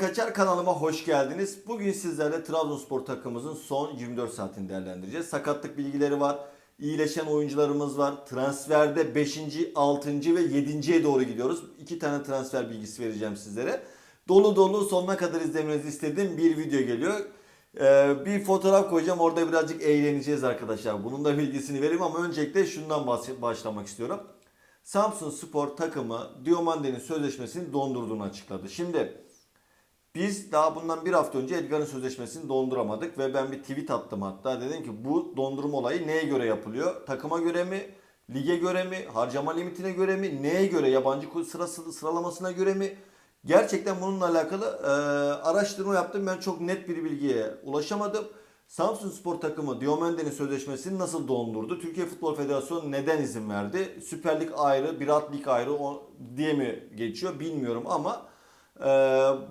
Kaçar kanalıma hoş geldiniz. Bugün sizlerle Trabzonspor takımımızın son 24 saatini değerlendireceğiz. Sakatlık bilgileri var. iyileşen oyuncularımız var. Transferde 5. 6. ve 7.ye doğru gidiyoruz. İki tane transfer bilgisi vereceğim sizlere. Dolu dolu sonuna kadar izlemenizi istediğim bir video geliyor. Ee, bir fotoğraf koyacağım. Orada birazcık eğleneceğiz arkadaşlar. Bunun da bilgisini vereyim ama öncelikle şundan başlamak istiyorum. Samsun Spor takımı Diomande'nin sözleşmesini dondurduğunu açıkladı. Şimdi biz daha bundan bir hafta önce Edgar'ın sözleşmesini donduramadık ve ben bir tweet attım hatta. Dedim ki bu dondurma olayı neye göre yapılıyor? Takıma göre mi? Lige göre mi? Harcama limitine göre mi? Neye göre? Yabancı sırası, sıralamasına göre mi? Gerçekten bununla alakalı e, araştırma yaptım. Ben çok net bir bilgiye ulaşamadım. Samsun Spor takımı Diomende'nin sözleşmesini nasıl dondurdu? Türkiye Futbol Federasyonu neden izin verdi? Süper Lig ayrı, Birat Lig ayrı o, diye mi geçiyor bilmiyorum ama ee,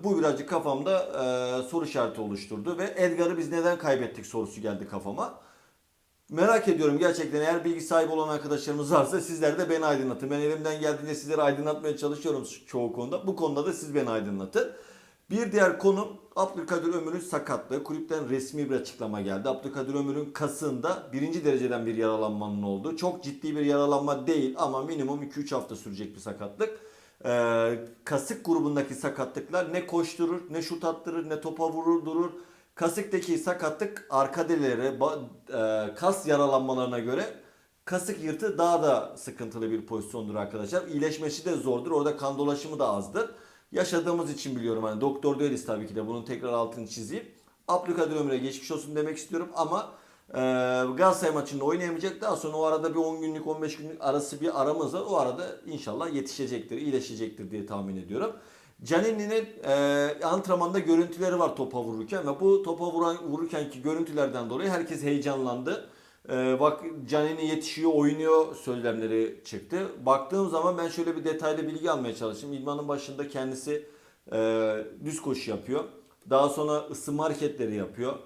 bu birazcık kafamda e, soru işareti oluşturdu ve Edgar'ı biz neden kaybettik sorusu geldi kafama. Merak ediyorum gerçekten eğer bilgi sahibi olan arkadaşlarımız varsa sizler de beni aydınlatın. Ben elimden geldiğince sizleri aydınlatmaya çalışıyorum çoğu konuda. Bu konuda da siz beni aydınlatın. Bir diğer konu Abdülkadir Ömür'ün sakatlığı. Kulüpten resmi bir açıklama geldi. Abdülkadir Ömür'ün kasında birinci dereceden bir yaralanmanın olduğu. Çok ciddi bir yaralanma değil ama minimum 2-3 hafta sürecek bir sakatlık. Ee, kasık grubundaki sakatlıklar ne koşturur, ne şut attırır, ne topa vurur durur. Kasıktaki sakatlık arka deliklere, ba- e, kas yaralanmalarına göre kasık yırtı daha da sıkıntılı bir pozisyondur arkadaşlar. İyileşmesi de zordur. Orada kan dolaşımı da azdır. Yaşadığımız için biliyorum hani doktor değiliz tabii ki de bunun tekrar altını çizeyim. Abdülkadir Ömür'e geçmiş olsun demek istiyorum ama e, Galatasaray maçında oynayamayacak. Daha sonra o arada bir 10 günlük 15 günlük arası bir aramız var. O arada inşallah yetişecektir, iyileşecektir diye tahmin ediyorum. Canini'nin e, antrenmanda görüntüleri var topa vururken ve bu topa vuran, vururkenki görüntülerden dolayı herkes heyecanlandı. E, bak Canini yetişiyor, oynuyor söylemleri çıktı. Baktığım zaman ben şöyle bir detaylı bilgi almaya çalıştım. İdmanın başında kendisi e, düz koşu yapıyor. Daha sonra ısınma hareketleri yapıyor.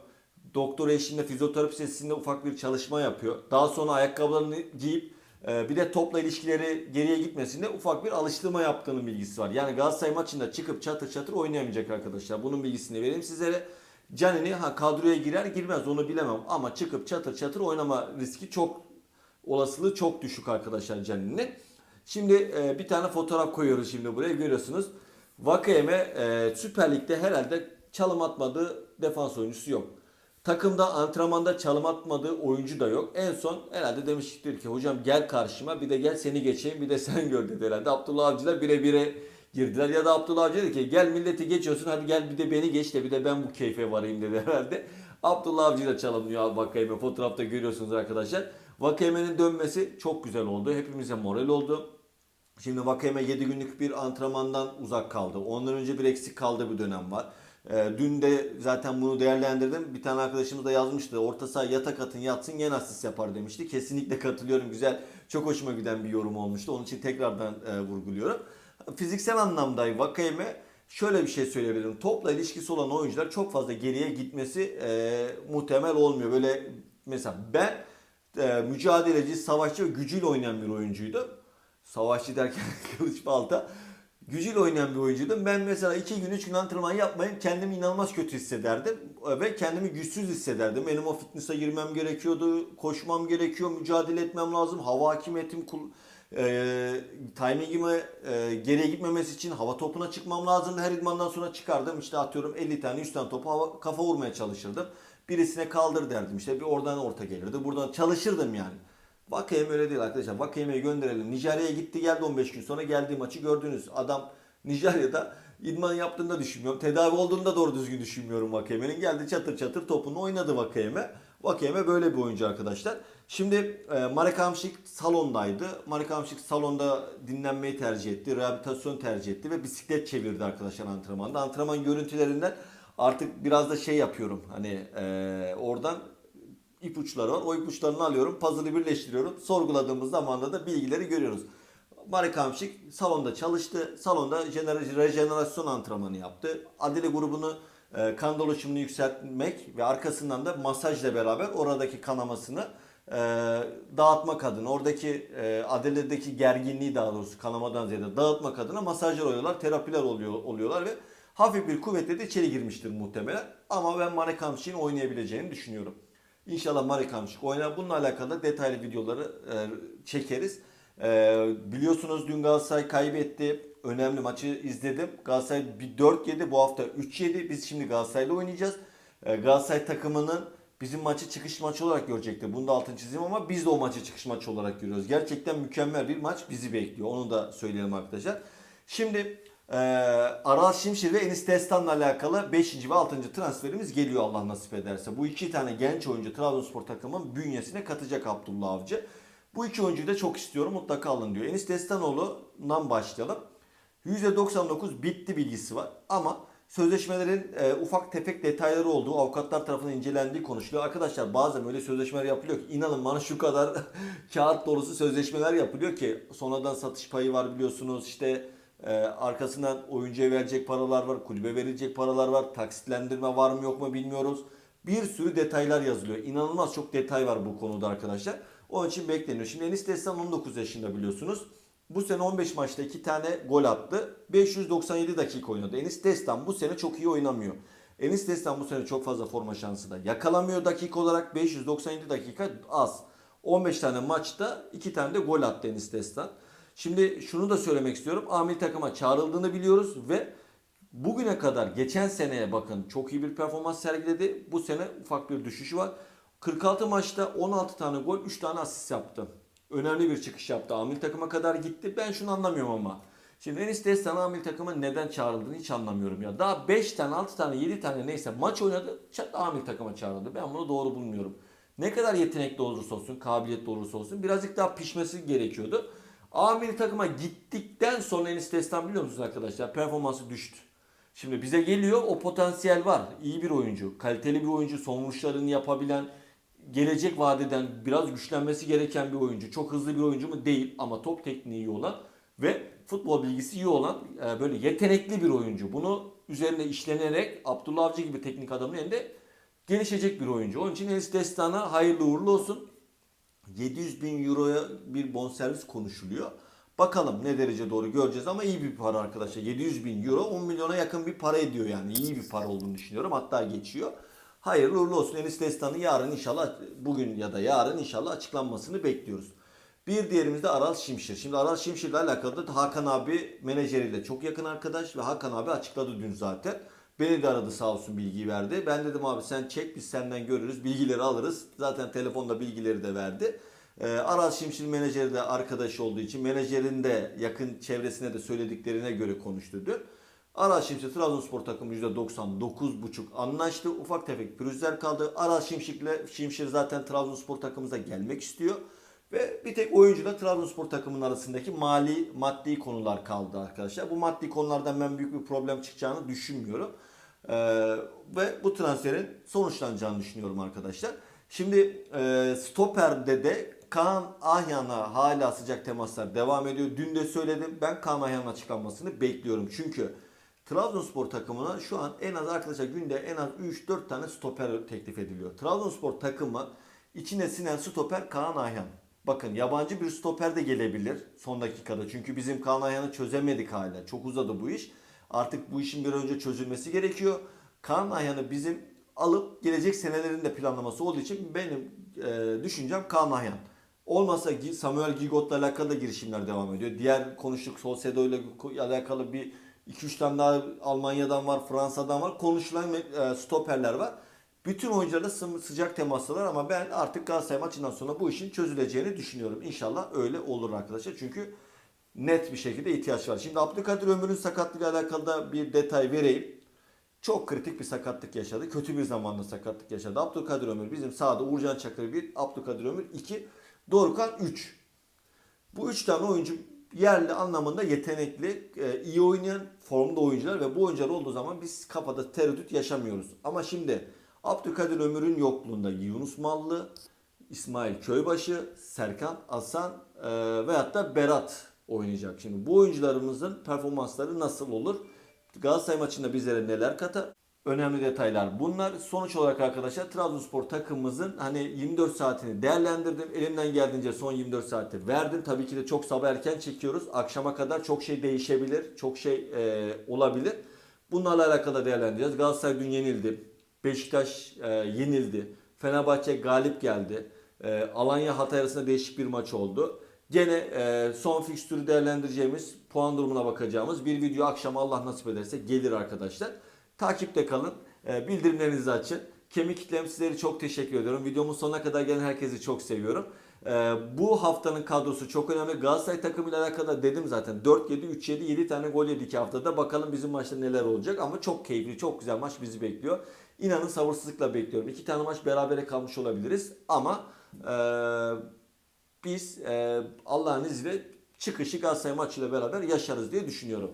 Doktor eşliğinde fizyoterapi sesinde ufak bir çalışma yapıyor. Daha sonra ayakkabılarını giyip e, bir de topla ilişkileri geriye gitmesinde ufak bir alıştırma yaptığının bilgisi var. Yani Galatasaray maçında çıkıp çatır çatır oynayamayacak arkadaşlar. Bunun bilgisini vereyim sizlere. Canini ha kadroya girer girmez onu bilemem ama çıkıp çatır çatır oynama riski çok olasılığı çok düşük arkadaşlar Canini'nin. Şimdi e, bir tane fotoğraf koyuyoruz şimdi buraya görüyorsunuz. Vakayeme e, Süper Lig'de herhalde çalım atmadığı defans oyuncusu yok. Takımda antrenmanda çalım atmadığı oyuncu da yok. En son herhalde demiştir ki hocam gel karşıma bir de gel seni geçeyim bir de sen gör dedi herhalde. Abdullah Avcı'la bire bire girdiler. Ya da Abdullah Avcı dedi ki gel milleti geçiyorsun hadi gel bir de beni geç de bir de ben bu keyfe varayım dedi herhalde. Abdullah Avcı da çalımlıyor Vakayeme fotoğrafta görüyorsunuz arkadaşlar. Vakayeme'nin dönmesi çok güzel oldu. Hepimize moral oldu. Şimdi Vakayeme 7 günlük bir antrenmandan uzak kaldı. Ondan önce bir eksik kaldığı bir dönem var. Ee, dün de zaten bunu değerlendirdim. Bir tane arkadaşımız da yazmıştı. Orta saha yatak atın yatsın gene asist yapar demişti. Kesinlikle katılıyorum. Güzel. Çok hoşuma giden bir yorum olmuştu. Onun için tekrardan e, vurguluyorum. Fiziksel anlamda Vakayeme şöyle bir şey söyleyebilirim. Topla ilişkisi olan oyuncular çok fazla geriye gitmesi e, muhtemel olmuyor. Böyle mesela ben e, mücadeleci, savaşçı ve gücüyle oynayan bir oyuncuydu. Savaşçı derken kılıç balta. Gücüyle oynayan bir oyuncuydum. Ben mesela 2 gün 3 gün antrenman yapmayıp kendimi inanılmaz kötü hissederdim. Ve kendimi güçsüz hissederdim. Benim o fitness'a girmem gerekiyordu. Koşmam gerekiyor. Mücadele etmem lazım. Hava hakimiyetim e, timingime e, geriye gitmemesi için hava topuna çıkmam lazım. Her idmandan sonra çıkardım. İşte atıyorum 50 tane 100 tane topu hava, kafa vurmaya çalışırdım. Birisine kaldır derdim. İşte bir oradan orta gelirdi. Buradan çalışırdım yani. Vakayeme öyle değil arkadaşlar. Vakayeme'yi gönderelim. Nijerya'ya gitti geldi 15 gün sonra geldiği maçı gördünüz. Adam Nijerya'da idman yaptığında düşünmüyorum. Tedavi olduğunda doğru düzgün düşünmüyorum Vakayeme'nin. Geldi çatır çatır topunu oynadı Vakayeme. Vakayeme böyle bir oyuncu arkadaşlar. Şimdi e, Marek Hamšík salondaydı. Marek Hamšík salonda dinlenmeyi tercih etti. Rehabilitasyon tercih etti ve bisiklet çevirdi arkadaşlar antrenmanda. Antrenman görüntülerinden artık biraz da şey yapıyorum. Hani e, oradan ipuçları var. O ipuçlarını alıyorum. Puzzle'ı birleştiriyorum. Sorguladığımız zamanda da bilgileri görüyoruz. Marek Hamšík salonda çalıştı. Salonda jener- rejenerasyon antrenmanı yaptı. Adile grubunu e, kan dolaşımını yükseltmek ve arkasından da masajla beraber oradaki kanamasını e, dağıtmak adına oradaki e, Adile'deki gerginliği daha doğrusu kanamadan ziyade dağıtmak adına masajlar oluyorlar, terapiler oluyor oluyorlar ve Hafif bir kuvvetle de içeri girmiştir muhtemelen. Ama ben Marek Hamşik'in oynayabileceğini düşünüyorum. İnşallah Hamşik oynar. Bununla alakalı detaylı videoları e, çekeriz. E, biliyorsunuz dün Galatasaray kaybetti. Önemli maçı izledim. Galatasaray bir 4 yedi. Bu hafta 3 yedi. Biz şimdi Galatasaray'la oynayacağız. E, Galatasaray takımının bizim maçı çıkış maçı olarak görecektir. Bunu da altını çizeyim ama biz de o maçı çıkış maçı olarak görüyoruz. Gerçekten mükemmel bir maç bizi bekliyor. Onu da söyleyelim arkadaşlar. Şimdi e, Aral Şimşir ve Enis Destan'la alakalı 5. ve 6. transferimiz geliyor Allah nasip ederse. Bu iki tane genç oyuncu Trabzonspor takımının bünyesine katacak Abdullah Avcı. Bu iki oyuncuyu da çok istiyorum mutlaka alın diyor. Enis Destanoğlu'ndan başlayalım. %99 bitti bilgisi var ama sözleşmelerin e, ufak tefek detayları olduğu avukatlar tarafından incelendiği konuşuluyor. Arkadaşlar bazen öyle sözleşmeler yapılıyor ki inanın bana şu kadar kağıt dolusu sözleşmeler yapılıyor ki sonradan satış payı var biliyorsunuz işte e, arkasından oyuncuya verecek paralar var, kulübe verilecek paralar var, taksitlendirme var mı yok mu bilmiyoruz. Bir sürü detaylar yazılıyor. İnanılmaz çok detay var bu konuda arkadaşlar. Onun için bekleniyor. Şimdi Enis Destan 19 yaşında biliyorsunuz. Bu sene 15 maçta 2 tane gol attı. 597 dakika oynadı. Enis Destan bu sene çok iyi oynamıyor. Enis Destan bu sene çok fazla forma şansı da yakalamıyor dakika olarak. 597 dakika az. 15 tane maçta 2 tane de gol attı Enis Destan. Şimdi şunu da söylemek istiyorum. Amil takıma çağrıldığını biliyoruz ve bugüne kadar geçen seneye bakın çok iyi bir performans sergiledi. Bu sene ufak bir düşüşü var. 46 maçta 16 tane gol, 3 tane asist yaptı. Önemli bir çıkış yaptı. Amil takıma kadar gitti. Ben şunu anlamıyorum ama. Şimdi Enis Destan Amil takıma neden çağrıldığını hiç anlamıyorum ya. Daha 5 tane, 6 tane, 7 tane neyse maç oynadı. Çat Amil takıma çağrıldı. Ben bunu doğru bulmuyorum. Ne kadar yetenekli olursa olsun, kabiliyetli olursa olsun birazcık daha pişmesi gerekiyordu. Amil takıma gittikten sonra Enis Destan biliyor musunuz arkadaşlar performansı düştü. Şimdi bize geliyor o potansiyel var. İyi bir oyuncu, kaliteli bir oyuncu, son vuruşlarını yapabilen, gelecek vadeden biraz güçlenmesi gereken bir oyuncu. Çok hızlı bir oyuncu mu? Değil ama top tekniği iyi olan ve futbol bilgisi iyi olan e, böyle yetenekli bir oyuncu. Bunu üzerine işlenerek Abdullah Avcı gibi teknik adamın elinde gelişecek bir oyuncu. Onun için Enis Destan'a hayırlı uğurlu olsun. 700 bin euroya bir bonservis konuşuluyor. Bakalım ne derece doğru göreceğiz ama iyi bir para arkadaşlar. 700 bin euro 10 milyona yakın bir para ediyor yani. İyi bir para olduğunu düşünüyorum. Hatta geçiyor. Hayırlı uğurlu olsun. Enis Destan'ın yarın inşallah bugün ya da yarın inşallah açıklanmasını bekliyoruz. Bir diğerimiz de Aral Şimşir. Şimdi Aral Şimşir ile alakalı da Hakan abi menajeriyle çok yakın arkadaş ve Hakan abi açıkladı dün zaten. De aradı sağ olsun bilgiyi verdi. Ben dedim abi sen çek biz senden görürüz bilgileri alırız. Zaten telefonda bilgileri de verdi. Ee, Aral Şimşir menajeri de arkadaş olduğu için menajerin de yakın çevresine de söylediklerine göre konuştu dün. Aral Şimşir Trabzonspor takımı %99,5 anlaştı. Ufak tefek pürüzler kaldı. Aral Şimşir'le Şimşir zaten Trabzonspor takımımıza gelmek istiyor. Ve bir tek oyuncu da Trabzonspor takımının arasındaki mali, maddi konular kaldı arkadaşlar. Bu maddi konulardan ben büyük bir problem çıkacağını düşünmüyorum. Ee, ve bu transferin sonuçlanacağını düşünüyorum arkadaşlar. Şimdi e, stoperde de Kaan Ahyan'a hala sıcak temaslar devam ediyor. Dün de söyledim ben Kaan Ahyan'ın açıklanmasını bekliyorum. Çünkü Trabzonspor takımına şu an en az arkadaşlar günde en az 3-4 tane stoper teklif ediliyor. Trabzonspor takımı içine sinen stoper Kaan Ayhan. Bakın yabancı bir stoper de gelebilir son dakikada. Çünkü bizim Kaan Ayhan'ı çözemedik hala. Çok uzadı bu iş. Artık bu işin bir önce çözülmesi gerekiyor. Kaan Ayhan'ı bizim alıp gelecek senelerin de planlaması olduğu için benim e, düşüncem Kaan Ayhan. Olmasa Samuel Gigot'la alakalı da girişimler devam ediyor. Diğer konuştuk Solsedo ile alakalı bir 2-3 tane daha Almanya'dan var, Fransa'dan var. Konuşulan e, stoperler var. Bütün oyuncularla sı- sıcak temaslılar ama ben artık Galatasaray maçından sonra bu işin çözüleceğini düşünüyorum. İnşallah öyle olur arkadaşlar. Çünkü net bir şekilde ihtiyaç var. Şimdi Abdülkadir Ömür'ün sakatlığıyla alakalı da bir detay vereyim. Çok kritik bir sakatlık yaşadı. Kötü bir zamanda sakatlık yaşadı. Abdülkadir Ömür bizim sahada Uğurcan Çakır 1, Abdülkadir Ömür 2, Dorukhan 3. Bu üç tane oyuncu yerli anlamında yetenekli, e, iyi oynayan formda oyuncular ve bu oyuncular olduğu zaman biz kafada tereddüt yaşamıyoruz. Ama şimdi Abdülkadir Ömür'ün yokluğunda Yunus Mallı, İsmail Köybaşı, Serkan Asan e, veyahut da Berat oynayacak. Şimdi bu oyuncularımızın performansları nasıl olur? Galatasaray maçında bizlere neler katar? Önemli detaylar bunlar. Sonuç olarak arkadaşlar Trabzonspor takımımızın hani 24 saatini değerlendirdim. Elimden geldiğince son 24 saati verdim. Tabii ki de çok sabah erken çekiyoruz. Akşama kadar çok şey değişebilir. Çok şey e, olabilir. Bunlarla alakalı değerlendireceğiz. Galatasaray dün yenildi. Beşiktaş e, yenildi. Fenerbahçe galip geldi. E, Alanya Hatay arasında değişik bir maç oldu. Gene e, son fikstürü değerlendireceğimiz, puan durumuna bakacağımız bir video akşam Allah nasip ederse gelir arkadaşlar. Takipte kalın. E, bildirimlerinizi açın. Kemik kitlem sizleri çok teşekkür ediyorum. Videomun sonuna kadar gelen herkesi çok seviyorum. Ee, bu haftanın kadrosu çok önemli. Galatasaray takımıyla alakalı dedim zaten. 4-7, 3-7, 7 tane gol yedik haftada. Bakalım bizim maçta neler olacak. Ama çok keyifli, çok güzel maç bizi bekliyor. İnanın sabırsızlıkla bekliyorum. İki tane maç berabere kalmış olabiliriz. Ama e, biz e, Allah'ın izniyle çıkışı Galatasaray maçıyla beraber yaşarız diye düşünüyorum.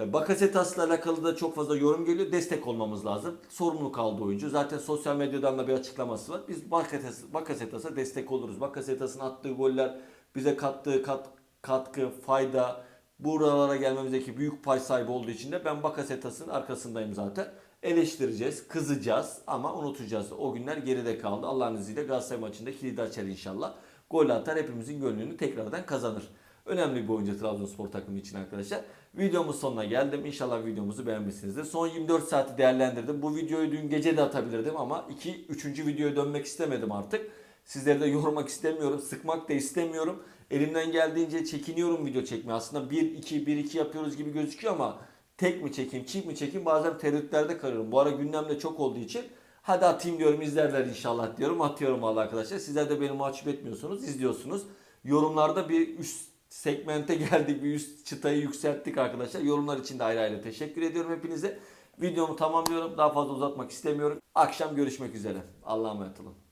E, Bakasetas'la alakalı da çok fazla yorum geliyor. Destek olmamız lazım. Sorumlu kaldı oyuncu. Zaten sosyal medyadan da bir açıklaması var. Biz Bakasetas, Bakasetas'a destek oluruz. Bakasetas'ın attığı goller bize kattığı kat, katkı, fayda, buralara gelmemizdeki büyük pay sahibi olduğu için de ben Bakasetas'ın arkasındayım zaten. Eleştireceğiz, kızacağız ama unutacağız. O günler geride kaldı. Allah'ın izniyle Galatasaray maçında kilidi açar inşallah. Gol atar hepimizin gönlünü tekrardan kazanır. Önemli bir oyuncu Trabzonspor takımı için arkadaşlar. Videomuz sonuna geldim. İnşallah videomuzu beğenmişsinizdir. Son 24 saati değerlendirdim. Bu videoyu dün gece de atabilirdim ama 2 3. videoya dönmek istemedim artık. Sizleri de yormak istemiyorum, sıkmak da istemiyorum. Elimden geldiğince çekiniyorum video çekmeye. Aslında 1 2 1 2 yapıyoruz gibi gözüküyor ama tek mi çekeyim, çift mi çekeyim bazen tereddütlerde kalıyorum. Bu ara gündemde çok olduğu için hadi atayım diyorum izlerler inşallah diyorum. Atıyorum valla arkadaşlar. Sizler de beni mahcup etmiyorsunuz, izliyorsunuz. Yorumlarda bir üst segmente geldik. Bir üst çıtayı yükselttik arkadaşlar. Yorumlar için de ayrı ayrı teşekkür ediyorum hepinize. Videomu tamamlıyorum. Daha fazla uzatmak istemiyorum. Akşam görüşmek üzere. Allah'a emanet olun.